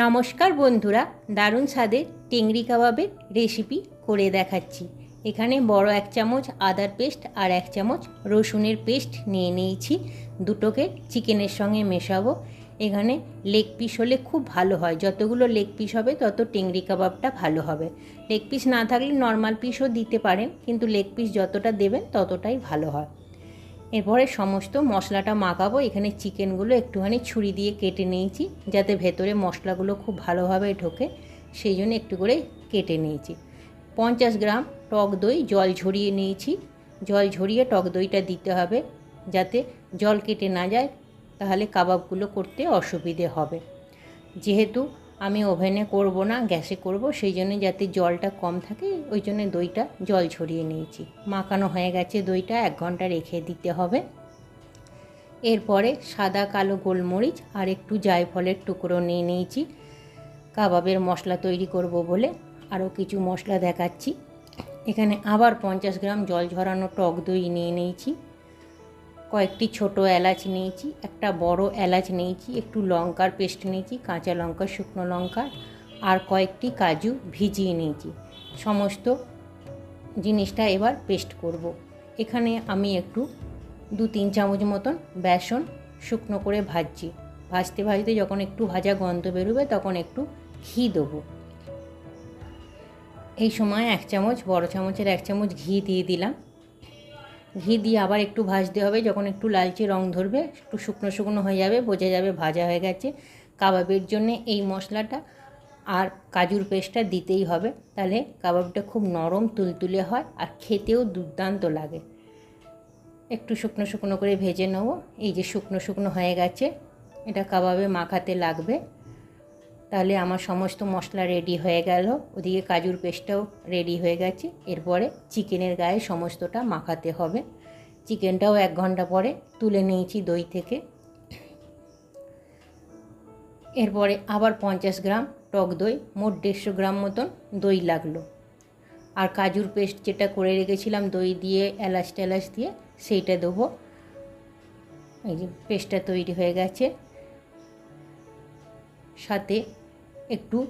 নমস্কার বন্ধুরা, দারুণ স্বাদের টেংরি কাবাবের রেসিপি করে দেখাচ্ছি। এখানে বড় এক চামচ আদার পেস্ট আর এক চামচ রসুনের পেস্ট নিয়ে নিয়েছি। দুটোকে চিকেনের সঙ্গে মেশাবো। এখানে লেগ পিস হলে খুব ভালো হয়। যতগুলো লেগ পিস হবে, তত টেংরি কাবাবটা ভালো হবে। লেগ পিস না থাকলে নর্মাল পিসও দিতে পারেন, কিন্তু লেগ পিস যতটা দেবেন, ততটাই ভালো হয়। এরপরে সমস্ত মশলাটা মাখাবো। এখানে চিকেনগুলো একটুখানি ছুরি দিয়ে কেটে নিয়েছি, যাতে ভেতরে মশলাগুলো খুব ভালোভাবে ঢোকে। সেই জন্য একটু করে কেটে নিয়েছি। পঞ্চাশ গ্রাম টক দই জল ঝরিয়ে নিয়েছি। জল ঝরিয়ে টক দইটা দিতে হবে, যাতে জল কেটে না যায়, তাহলে কাবাবগুলো করতে অসুবিধে হবে। যেহেতু আমি ওভেনে করব না, গ্যাসে করব, সেই জন্য যাতে জলটা কম থাকে, ওই জন্য দইটা জল ছড়িয়ে নিয়েছি। মাখানো হয়ে গেছে দইটা, এক ঘণ্টা রেখে দিতে হবে। এরপরে সাদা কালো গোলমরিচ আর একটু জায়ফলের টুকরো নিয়ে নিয়েছি। কাবাবের মশলা তৈরি করব বলে আরও কিছু মশলা দেখাচ্ছি। এখানে আবার পঞ্চাশ গ্রাম জল ঝরানো টক দই নিয়ে নিয়েছি। কয়েকটি ছোট এলাচ নিয়েছি, একটা বড় এলাচ নিয়েছি, একটু লঙ্কার পেস্ট নিয়েছি, কাঁচা লঙ্কা, শুকনো লঙ্কা আর কয়েকটি কাজু ভিজিয়ে নিয়েছি। সমস্ত জিনিসটা এবার পেস্ট করব। এখানে আমি একটু দু তিন চামচ মতন বেসন শুকনো করে ভাজছি। ভাজতে ভাজতে যখন একটু ভাজা গন্ধ বেরোবে তখন একটু ঘি দেবো। এই সময় এক চামচ, বড় চামচের এক চামচ ঘি দিয়ে দিলাম। ঘি দিয়ে আবার একটু ভাজতে হবে। যখন একটু লালচে রং ধরবে, একটু শুকনো শুকনো হয়ে যাবে, বোঝা যাবে ভাজা হয়ে গেছে। কাবাবের জন্য এই মশলাটা আর কাজুর পেস্টটা দিতেই হবে। তাহলে কাবাবটা খুব নরম, তুলতুলে হয় আর খেতেও দুর্দান্ত লাগে। একটু শুকনো শুকনো করে ভেজে নেব। এই যে শুকনো শুকনো হয়ে গেছে, এটা কাবাবে মাখাতে লাগবে। তাহলে আমার সমস্ত মশলা রেডি হয়ে গেল। ওদিকে কাজুর পেস্টটাও রেডি হয়ে গেছে। এরপরে চিকেনের গায়ে সমস্তটা মাখাতে হবে। চিকেনটাও এক ঘণ্টা পরে তুলে নিয়েছি দই থেকে। এরপরে আবার পঞ্চাশ গ্রাম টক দই, মোট দেড়শো গ্রাম মতন দই লাগল। আর কাজুর পেস্ট যেটা করে রেখেছিলাম, দই দিয়ে, এলাচ টেলাচ দিয়ে, সেইটা দেবো। এই যে পেস্টটা তৈরি হয়ে গেছে। সাথে একটু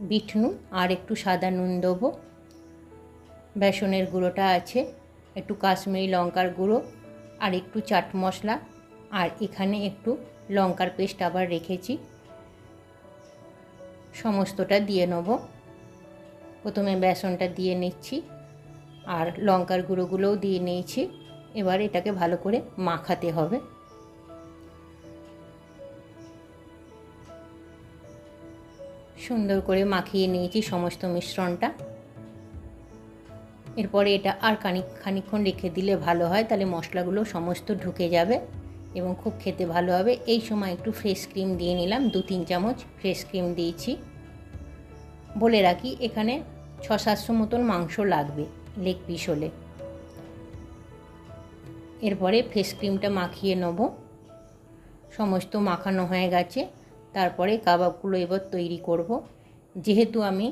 বিট নুন আর একটু সাদা নুন দেবো। বেসনের গুঁড়োটা আছে, একটু কাশ্মীরি লঙ্কার গুঁড়ো আর একটু চাট মশলা। আর এখানে একটু লঙ্কার পেস্ট আবার রেখেছি। সমস্তটা দিয়ে নেব। প্রথমে বেসনটা দিয়ে নিচ্ছি আর লঙ্কার গুঁড়োগুলোও দিয়ে নিয়েছি। এবার এটাকে ভালো করে মাখাতে হবে। সুন্দর করে মাখিয়ে নিয়েছি সমস্ত মিশ্রণটা। এরপরে এটা আর খানিক খানিক্ষণ রেখে দিলে ভালো হয়, তাহলে মশলাগুলো সমস্ত ঢুকে যাবে এবং খুব খেতে ভালো হবে। এই সময় একটু ফ্রেশ ক্রিম দিয়ে নিলাম, দু তিন চামচ ফ্রেশ ক্রিম দিয়েছি। বলে রাখি, এখানে ছ সাতশো মতন মাংস লাগবে লেগ পিস হলে। এরপরে ফেস ক্রিমটা মাখিয়ে নেব। সমস্ত মাখানো হয়ে গেছে। তারপরে কাবাবগুলো এবার তৈরি করব। যেহেতু আমি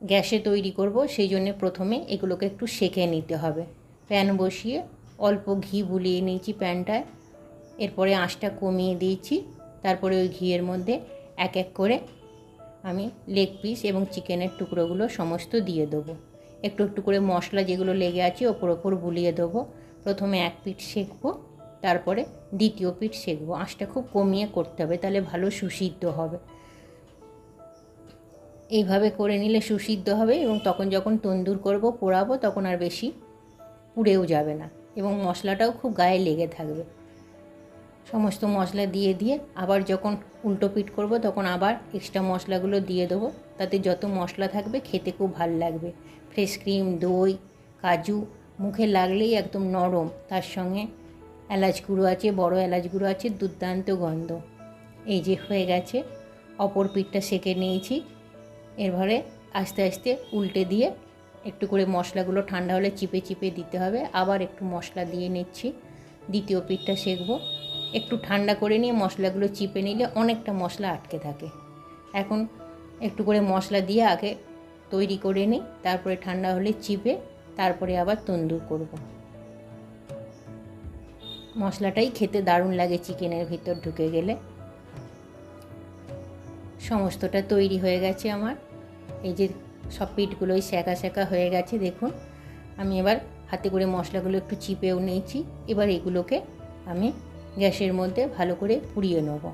গ্যাসে তৈরি করব, সেই জন্য প্রথমে এগুলোকে একটু সেঁকে নিতে হবে। প্যান বসিয়ে অল্প ঘি বুলিয়ে নিয়েছি প্যানটায়। এরপরে আঁচটা কমিয়ে দিয়েছি। তারপরে ওই ঘিয়ের মধ্যে এক এক করে আমি লেগ পিস এবং চিকেনের টুকরোগুলো সমস্ত দিয়ে দেবো। একটু একটু করে মশলা যেগুলো লেগে আছে ওপর ওপর বুলিয়ে দেবো। প্রথমে এক পিঠ সেঁকবো। তারপরে দ্বিতীয় পিঠ সেঁকবো আঁচটা খুব কমিয়ে করতে হবে, তাহলে ভালো সুসিদ্ধ হবে। এইভাবে করে নিলে সুসিদ্ধ হবে এবং তখন যখন তন্দুর করব, পোড়াবো, তখন আর বেশি পুড়েও যাবে না এবং মশলাটাও খুব গায়ে লেগে থাকবে। সমস্ত মশলা দিয়ে দিয়ে আবার যখন উল্টো পিঠ করব, তখন আবার এক্সট্রা মশলাগুলো দিয়ে দেবো, তাতে যত মশলা থাকবে খেতে খুব ভালো লাগবে। ফ্রেশ ক্রিম দই, কাজু, মুখে লাগলেই একদম নরম, তার সঙ্গে এলাচ গুঁড়ো আছে, বড় এলাচ গুঁড়ো আছে, দুর্দান্ত গন্ধ। এই যে হয়ে গেছে, অপর পিঠটা সেকে নিয়েছি। এরপরে আস্তে আস্তে উল্টে দিয়ে একটু করে মশলাগুলো ঠান্ডা হলে চিপে চিপে দিতে হবে। আবার একটু মশলা দিয়ে নিচ্ছি। দ্বিতীয় পিঠটা সেকবো। একটু ঠান্ডা করে নিয়ে মশলাগুলো চিপে নিলে অনেকটা মশলা আটকে থাকে। এখন একটু করে মশলা দিয়ে আগে তৈরি করে নিই, তারপরে ঠান্ডা হলে চিপে, তারপরে আবার তন্দুর করব। মশলাটাই খেতে দারুণ লাগে, চিকেনের ভিতর ঢুকে গেলে। সমস্তটা তৈরি হয়ে গেছে আমার। এই যে সব পিঠগুলোই সেঁকা সেঁকা হয়ে গেছে, দেখুন। আমি এবার হাতে করে মশলাগুলো একটু চিপেও নিয়েছি। এবার এগুলোকে আমি গ্যাসের মধ্যে ভালো করে পুড়িয়ে নেব।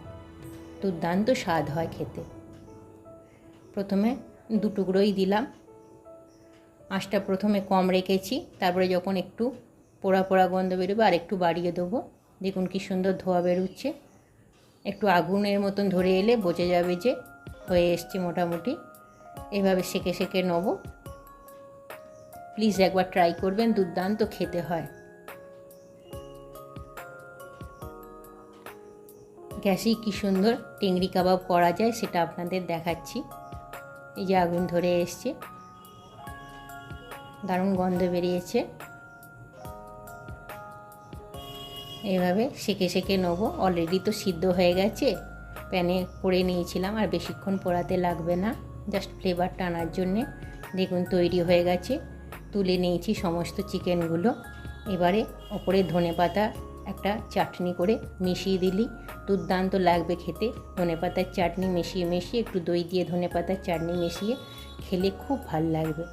দুর্দান্ত স্বাদ হয় খেতে। প্রথমে দু টুকরোই দিলাম। আঁচটা প্রথমে কম রেখেছি, তারপরে যখন একটু পোড়া পোড়া গন্ধ বেরোবে, আর একটু বাড়িয়ে দেবো। দেখুন কি সুন্দর ধোয়া বেরোচ্ছে। একটু আগুনের মতন ধরে এলে বোঝা যাবে যে হয়ে এসছে মোটামুটি। এভাবে সেকে সেকে নেব। প্লিজ একবার ট্রাই করবেন, দুর্দান্ত খেতে হয়। গ্যাসেই কী সুন্দর টেংরি কাবাব করা যায় সেটা আপনাদের দেখাচ্ছি। এই যে আগুন ধরে এসছে। দারুণ গন্ধ বেরিয়েছে। এইভাবে সেকে সেকে নেব। অলরেডি তো সিদ্ধ হয়ে গেছে। প্যানে করে নিয়েছিলাম, আর বেশিক্ষণ পোড়াতে লাগবে না। জাস্ট ফ্লেভারটা আনার জন্যে। দেখুন, তৈরি হয়ে গেছে। তুলে নিয়েছি সমস্ত চিকেনগুলো। এবারে ওপরে ধনে পাতা একটা চাটনি করে মিশিয়ে দিলি। দুর্দান্ত লাগবে খেতে। ধনে পাতার চাটনি মিশিয়ে মিশিয়ে, একটু দই দিয়ে ধনে পাতার চাটনি মিশিয়ে খেলে খুব ভালো লাগবে।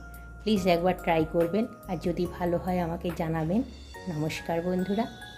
প্লিজ একবার ট্রাই করবেন। আর যদি ভালো হয়, আমাকে জানাবেন। নমস্কার বন্ধুরা।